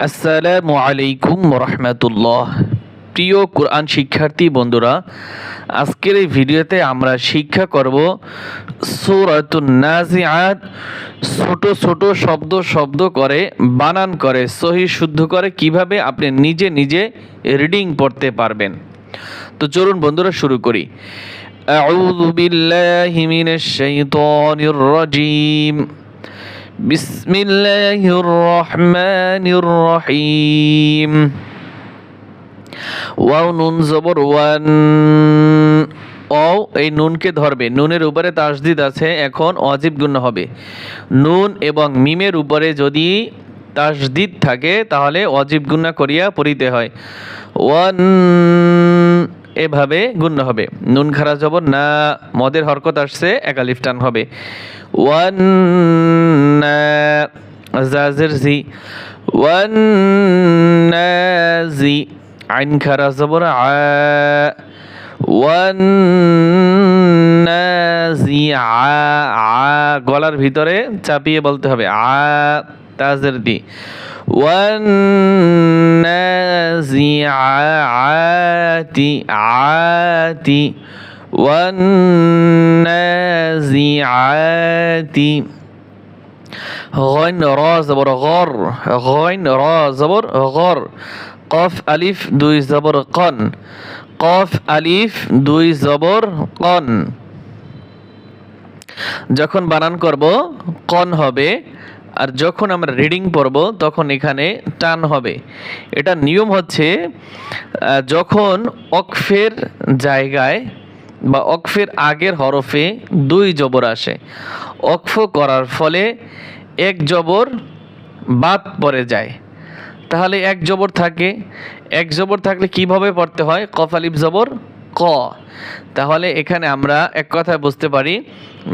আসসালামু আলাইকুম রহমতুল্লাহ প্রিয় কোরআন শিক্ষার্থী বন্ধুরা আজকের এই ভিডিওতে আমরা শিক্ষা করব সূরাতুন নাজিআত ছোট ছোট শব্দ শব্দ করে বানান করে সহি শুদ্ধ করে কিভাবে আপনি নিজে নিজে রিডিং পড়তে পারবেন তো চলুন বন্ধুরা শুরু করি أعوذ بالله من الشيطان الرجيم بسم الله الرحمن الرحيم ওয়াও নুন জবর ওয়ান ও এই নুনকে ধরবে নুনের উপরে তাসদিদ আছে এখন অজিব গুণ হবে নুন এবং মিমের উপরে যদি তাসদিদ থাকে তাহলে অজিব গুণা করিয়া পড়িতে হয় ওয়ান এভাবে গুণ্য হবে। নুন খারা জবর, না, মদের হরকত আসছে একালিফ টান হবে। ওয়ান জাজের জি। One G. আইন খারা জবর, আ। ওয়ান জি, আ আ। গলার ভিতরে চাপিয়ে বলতে হবে, আ। তাজের দি والنازعات عات والنازعات غين را زبر غر غين را زبر غر قاف ألف دوي زبر قن قاف ألف দুই জবর কন যখন বানান করব কন হবে আর যখন আমরা রিডিং পড়ব, তখন এখানে টান হবে। এটা নিয়ম হচ্ছে যখন অকফের জায়গায় বা অকফের আগের হরফে দুই জবর আসে অকফ করার ফলে এক জবর বাদ পড়ে যায়। তাহলে এক জবর থাকে। এক জবর থাকলে কীভাবে পড়তে হয়? কফালিফ জবর ক। তাহলে এখানে আমরা এক কথায় বুঝতে পারি,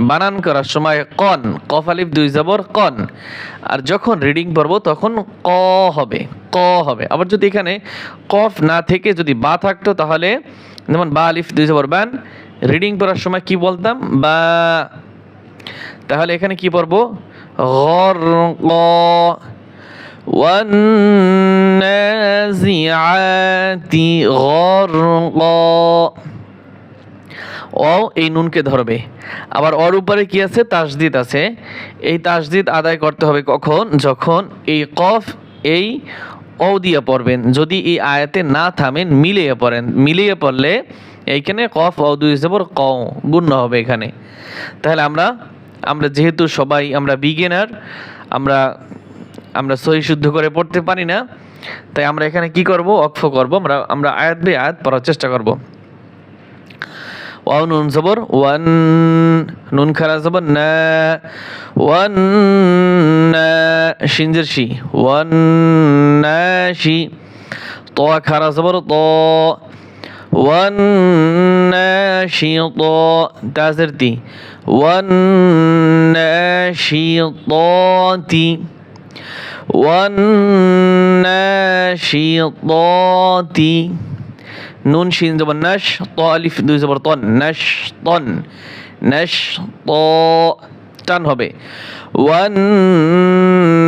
বানান করার সময় কন কফালিফ দুই জবর কন। আর যখন রিডিং পড়ব তখন ক হবে ক হবে। আবার যদি এখানে কফ না থেকে যদি বা থাকতো তাহলে, যেমন বা আলিফ দুই জবর বান রিডিং পড়ার সময় কি বলতাম? বা তাহলে এখানে কি পড়ব? গর ক والنازعات غرقا ও এই নুনকে ধরবে আবার ওর উপরে কি আছে তাসদিদ আছে এই তাসদিদ আদায় করতে হবে কখন যখন এই কফ এই ও দিয়ে পড়বেন যদি এই আয়াতে না থামেন মিলিয়ে পড়েন মিলিয়ে পড়লে এইখানে কফ ও দুই হিসেবে ক গুণ্য হবে এখানে তাহলে আমরা আমরা যেহেতু সবাই আমরা বিগিনার আমরা আমরা সহি শুদ্ধ করে পড়তে পারি না। তাই আমরা এখানে কি করব? অক্ষ করব। আমরা আমরা আয়াত বে আয়াত পড়ার চেষ্টা করব। ওয়াও নুন জবর, ওয়ান, নুন খারা জবর, না, ওয়ান, না শিনজের শি, ওয়ান শি, ত খারা জবর, ত, ওয়ান, না, শি ত তাজের তি ওয়ান না শি ত তি والناشطات নুন শিন জবর নাশ ত আলিফ দুই জবর তন নাশ তন নাশ ত টান হবে ওয়ান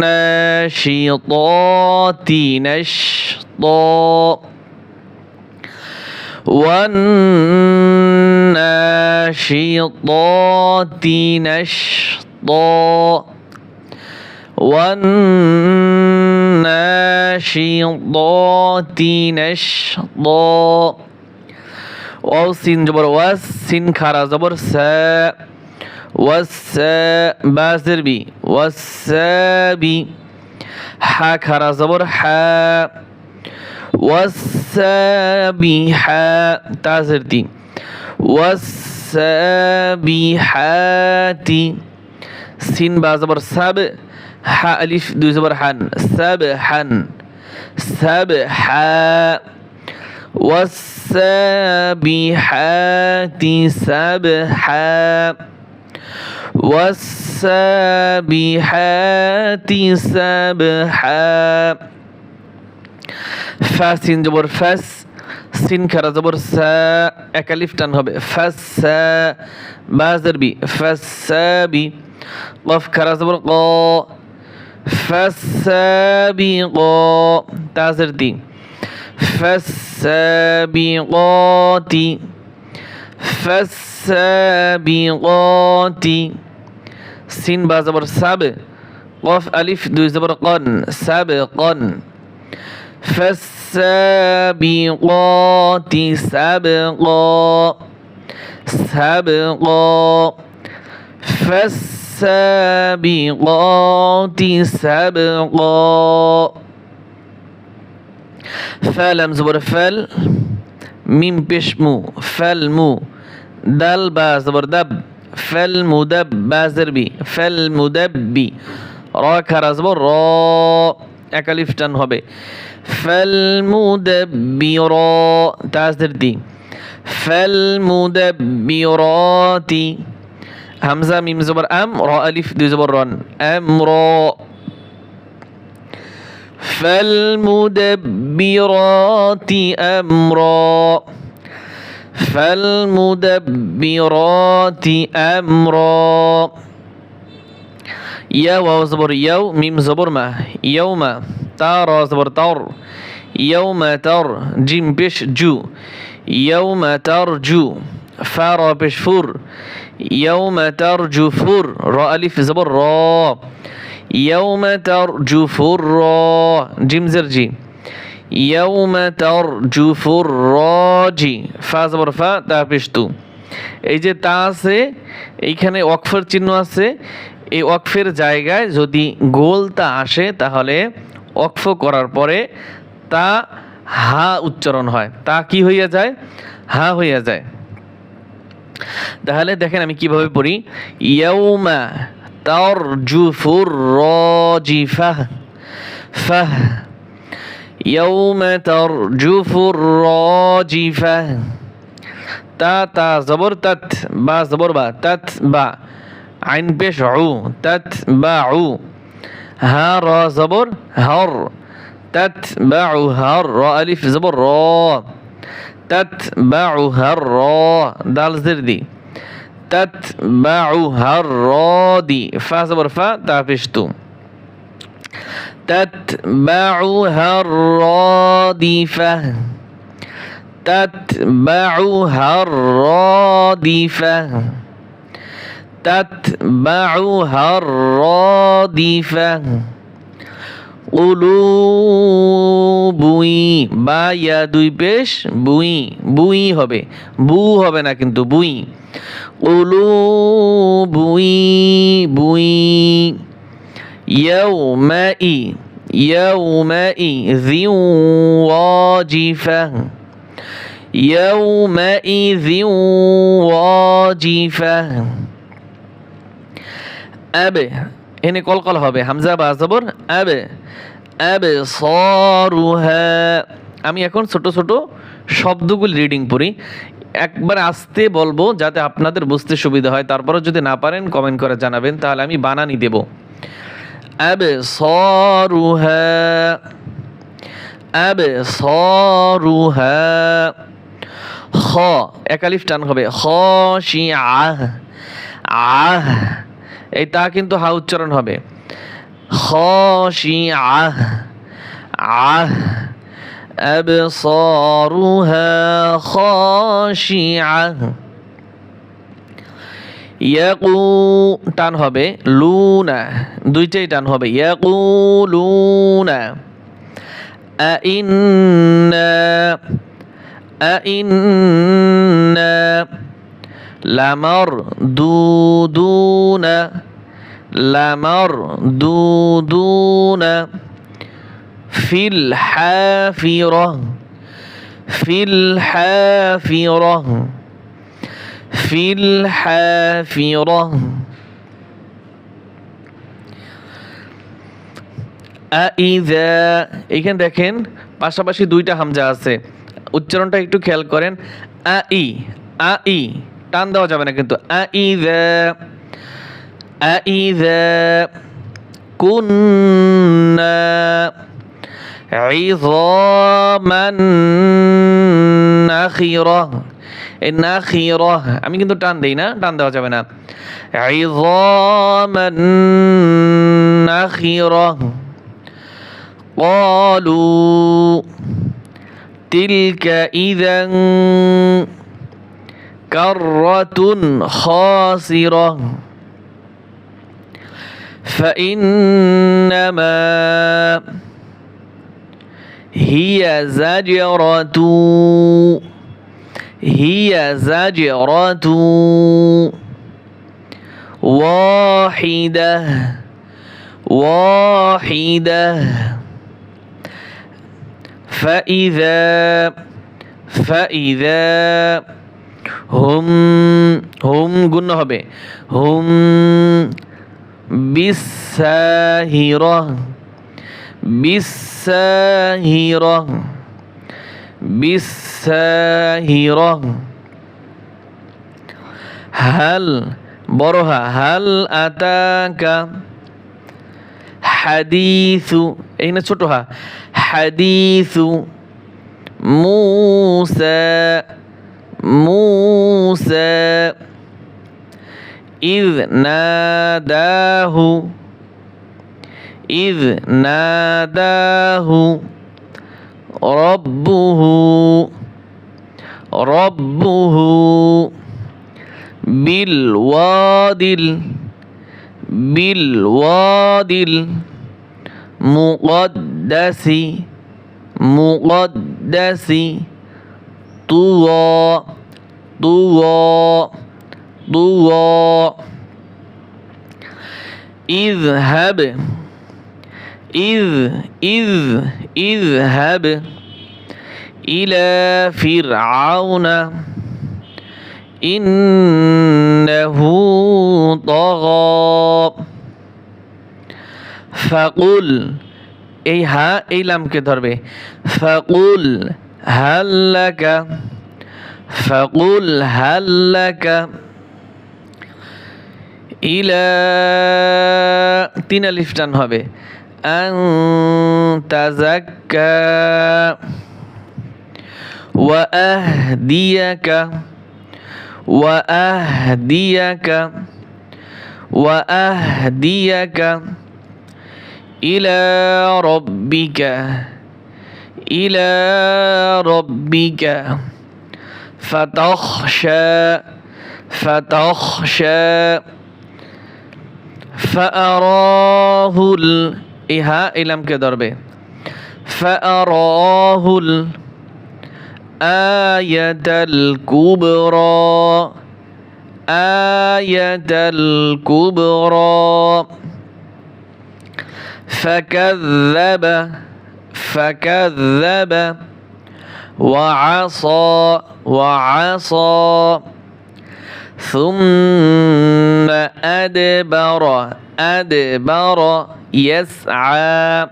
নাশিতাতি নাশ ত والناشطات نشطا. واو سين جبر واس سين خارا زبر سا. وس بازر بي. والسابي حا خارا زبر حا. والسابحة تازرتي والسابحات سين بازبر ساب হা আলিফ দুই জবর হান সাব হান সাব হা والسابحات سبحا والسابحات سبحا ফা সিন জবর ফাস সিন খারা জবর সা একালিফ টান হবে ফাস বাজার বি ফাস বি কফ খারা জবর ক فالسابقات تازرتي فالسابقات فالسابقات. سين با زبر ساب قاف ألف دو زبر قن سابقا فالسابقات سابقا سابقا. فالسابقات سبقا فلم زبر فل মিম পেশ মু ফেল মু দাল বা জবর দাব ফেল মুদাব বা জেরবি ফেল মুদাব্বি র খারা জবর র একালিফ টান হবে ফেল মুদাব্বি র তাজদের দি ফেল همزة ميم زبر أم را ألف دي زبر ران. ام را. فالمدبرات أمرا. فالمدبرات أمرا. يا واو زبر يو ميم زبر ما. يوم تار زبر تار. يوم تار جيم بش جو. يوم تار جو. فار بش فور. يوم ترجو فور را ألف زبر را يوم ترجف الرا جيم زرجي يوم ترجف الراجي ফা জবর ফা তা পেশতু এই যে তা আছে এইখানে ওয়াকফের চিহ্ন আছে এই ওয়াকফের জায়গায় যদি গোল তা আসে তাহলে ওয়াকফ করার পরে তা হা উচ্চারণ হয় তা কি হইয়া যায় হা হইয়া যায় তাহলে দেখেন আমি কিভাবে পড়ি ইয়াউমা ترجف الراجفة فه يوم ترجف الراجفة تا تا زبر تت با زبر با تت با عين بيش عو تت با عو ها را زبر هر تت با هر را ألف زبر را تتبعها الراء دال زر دي. تتبعها الراء دي. فا زبر فا تعفش تو تتبعها الرادفة تتبعها الرادفة تتبعها الرادفة বুই বা ইয়া দুই পেশ বুই বুই হবে বু হবে না কিন্তু বুই বুই বুই يومئذ يومئذ واجفة يومئذ واجفة أبه এখানে কলকল হবে। হামজা বা জবর, আবে আবে আমি এখন ছোট ছোট শব্দগুলি রিডিং পড়ি। একবার আসতে বলব যাতে আপনাদের বুঝতে সুবিধা হয়। তারপরে যদি না পারেন কমেন্ট করে জানাবেন, তাহলে আমি বানানি দেব। আবে আবে সরুহা। খ। একালিফ টান হবে। খ শি আহ আহ। এই তা কিন্তু হা উচ্চারণ হবে خاشعة عه أبصارها خاشعة ইয়াকু টান হবে লুনা দুইটাই টান হবে ইয়াকু লুনা আইন্না আইন্না লামর দুদুনা লামর দুদুনা ফিল হাফির ফিল হাফির ফিল হাফির আইজা এখানে দেখেন, পাশাপাশি দুইটা হামজা আছে। উচ্চারণটা একটু খেয়াল করেন। আ ই আ ই। টান দেওয়া যাবে না কিন্তু আ ইজা أإذا كنا عظاما نخرة নাখিরহ আমি কিন্তু টান দেই না টান দেওয়া যাবে না عظاما نخرة قالوا تلك إذا كرة خاسرة. فإنما هي زجرة. هي زجرة واحدة. واحدة. فإذا فإذا হোম হোম গুণ হবে। হোম বিসাহির বিসাহির বিসাহির হাল, বড়হা, হাল আতাকা হাদিসু এখানে ছোট হা হাদিসু মুসা মুসা إذ ناداه إذ ناداه ربه ربه بالوادي ال- بالوادي المقدس مقدس. طوى طوى طوى اذهب إذ إذ اذهب إلى فرعون إنه طغى فقل এই হা এই লামকে ধরবে ফাকুল হাল্লাকা ফাকুল হাল্লাকা ইলা তিন আলিফ টান হবে আন তাজাক্কা ওয়া আহদিয়াকা ওয়া আহদিয়াকা ওয়া আহদিয়াকা إلى ربك إلى ربك فتخشى فتخشى فأراه ال إها إلم كدربه فأراه الآية الكبرى آية الكبرى. فكذب فكذب وعصى وعصى ثم أدبر أدبر يسعى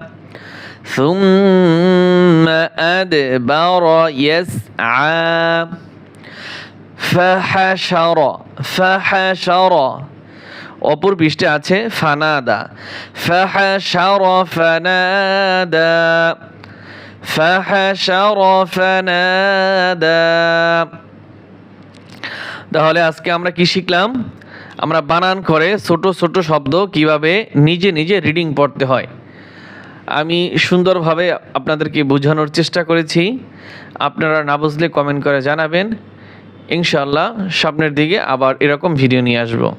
ثم أدبر يسعى فحشر فحشر অপর পৃষ্ঠে আছে ফানাদা। তাহলে আজকে আমরা কি শিখলাম? আমরা বানান করে ছোট ছোট শব্দ কীভাবে নিজে নিজে রিডিং পড়তে হয়। আমি সুন্দরভাবে আপনাদেরকে বোঝানোর চেষ্টা করেছি। আপনারা না বুঝলে কমেন্ট করে জানাবেন। ইনশাআল্লাহ সামনের দিকে আবার এরকম ভিডিও নিয়ে আসব।